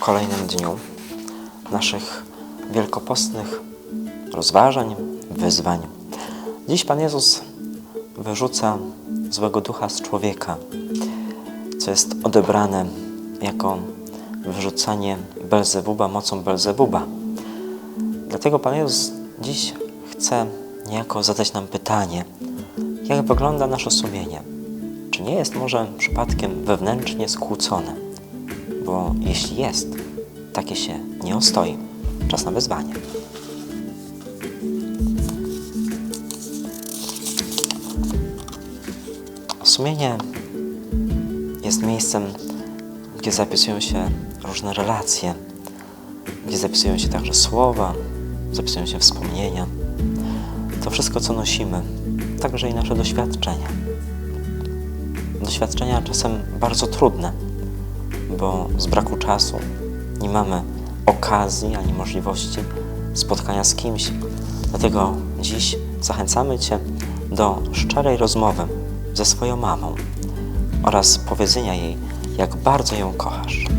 kolejnym dniu naszych wielkopostnych rozważań, wyzwań. Dziś Pan Jezus wyrzuca złego ducha z człowieka, co jest odebrane jako wyrzucanie Belzebuba mocą Belzebuba. Dlatego Pan Jezus dziś chce niejako zadać nam pytanie, jak wygląda nasze sumienie? Czy nie jest może przypadkiem wewnętrznie skłócone? Bo jeśli jest, takie się nie ostoi. Czas na wyzwanie. Sumienie jest miejscem, gdzie zapisują się różne relacje, gdzie zapisują się także słowa, zapisują się wspomnienia. To wszystko, co nosimy, także i nasze doświadczenia. Doświadczenia czasem bardzo trudne, bo z braku czasu nie mamy okazji ani możliwości spotkania z kimś. Dlatego dziś zachęcamy Cię do szczerej rozmowy ze swoją mamą oraz powiedzenia jej, jak bardzo ją kochasz.